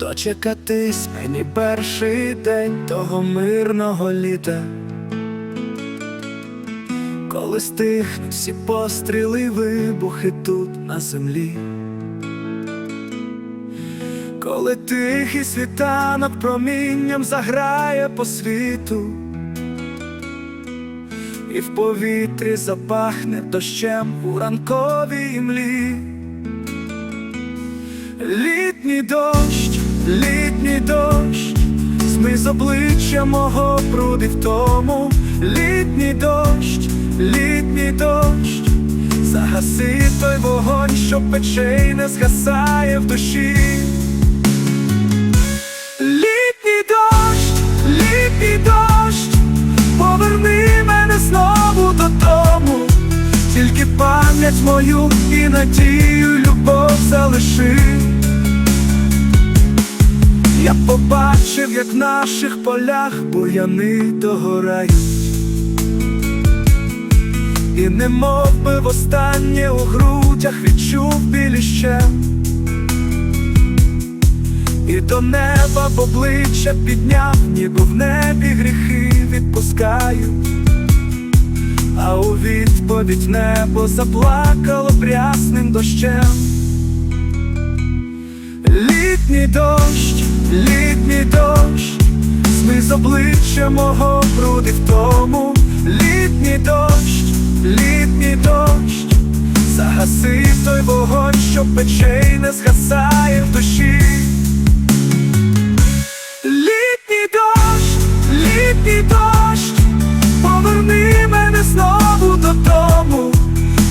Дочекатись мені перший день того мирного літа, коли стихнуть всі постріли, вибухи тут на землі, коли тихий світанок промінням заграє по світу, і в повітрі запахне дощем у ранковій імлі. Літній дощ, літній дощ, змий з обличчя мого бруди в тому, літній дощ, літній дощ, загаси той вогонь, що пече й не згасає в душі. Літній дощ, літній дощ, поверни мене знову додому, тільки пам'ять мою і надію, любов залиши. Я побачив, як в наших полях бур'яни догорають, і немов би востаннє у грудях відчув білі ще, і до неба в обличчя підняв, ніби в небі гріхи відпускають, а у відповідь небо заплакало прясним дощем. Літній дощ, літній дощ, змий з обличчя мого бруди в тому, літній дощ, літній дощ, загаси той вогонь, що пече й не згасає в душі. Літній дощ, літній дощ, поверни мене знову додому,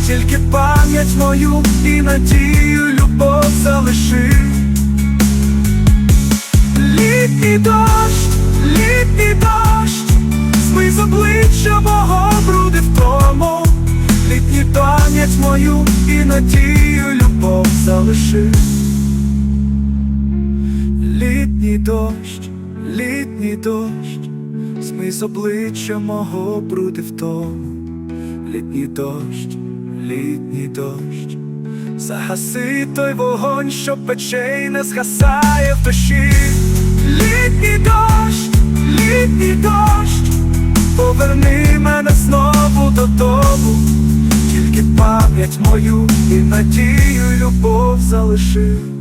тільки пам'ять мою і надію, Літній дощ, літній дощ, змий з обличчя мого бруди в тому, літній пам'ять мою і надію, любов залиши. Літній дощ, літній дощ, змий з обличчя мого бруди в тому, літній дощ, літній дощ. Загаси той вогонь, що пече й не згасає в душі. Літній дощ, літній дощ, поверни мене знову додому, тільки пам'ять мою і надію, любов залиши.